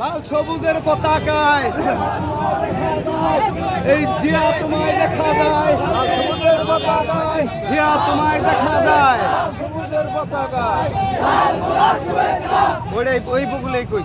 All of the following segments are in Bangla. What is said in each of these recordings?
লাল সবুজের পতাকায়। এই জিয়া তোমায় দেখা যায়। সবুজের পতাকায় জিয়া তোমায় দেখা যায়। সবুজের পতাকায় ওই ওই বগুলেই কই?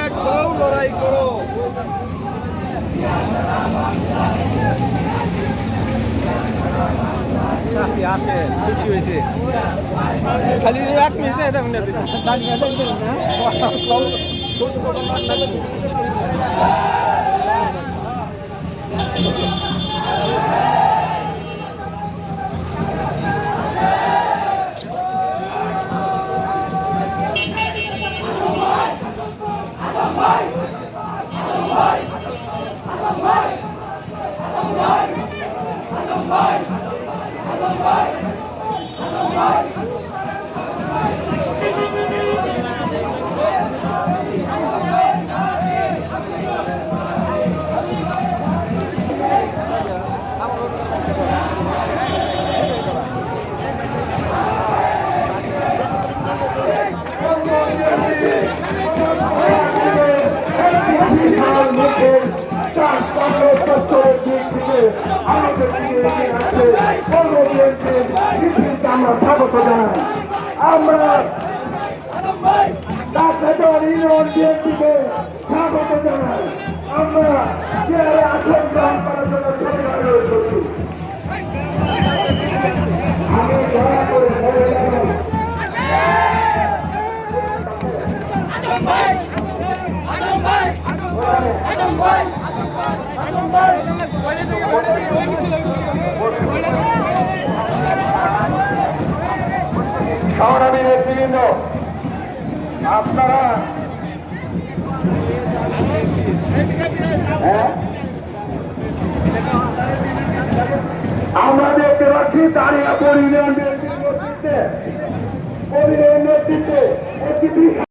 এক হও লড়াই করো। খালি এক মিনিট এটা মিনিট মুখের চার পাঁচশো সত্তরের দিক থেকে আমাদের দিকে এগিয়ে আসছে কর্মবিএনপির মিছিলকে আমরা স্বাগত জানাই। আমরা ডাক্তার ইউনিয়ন বিএনপিকে স্বাগত জানাই। আমরা চেয়ারে আসন সংগ্রামী নেতৃবৃন্দ আপনারা হ্যাঁ? আমরা দেখতে পাচ্ছি দাঁড়িয়ে পরিণয় নেতৃত্বে পরিণয় নেতৃত্বে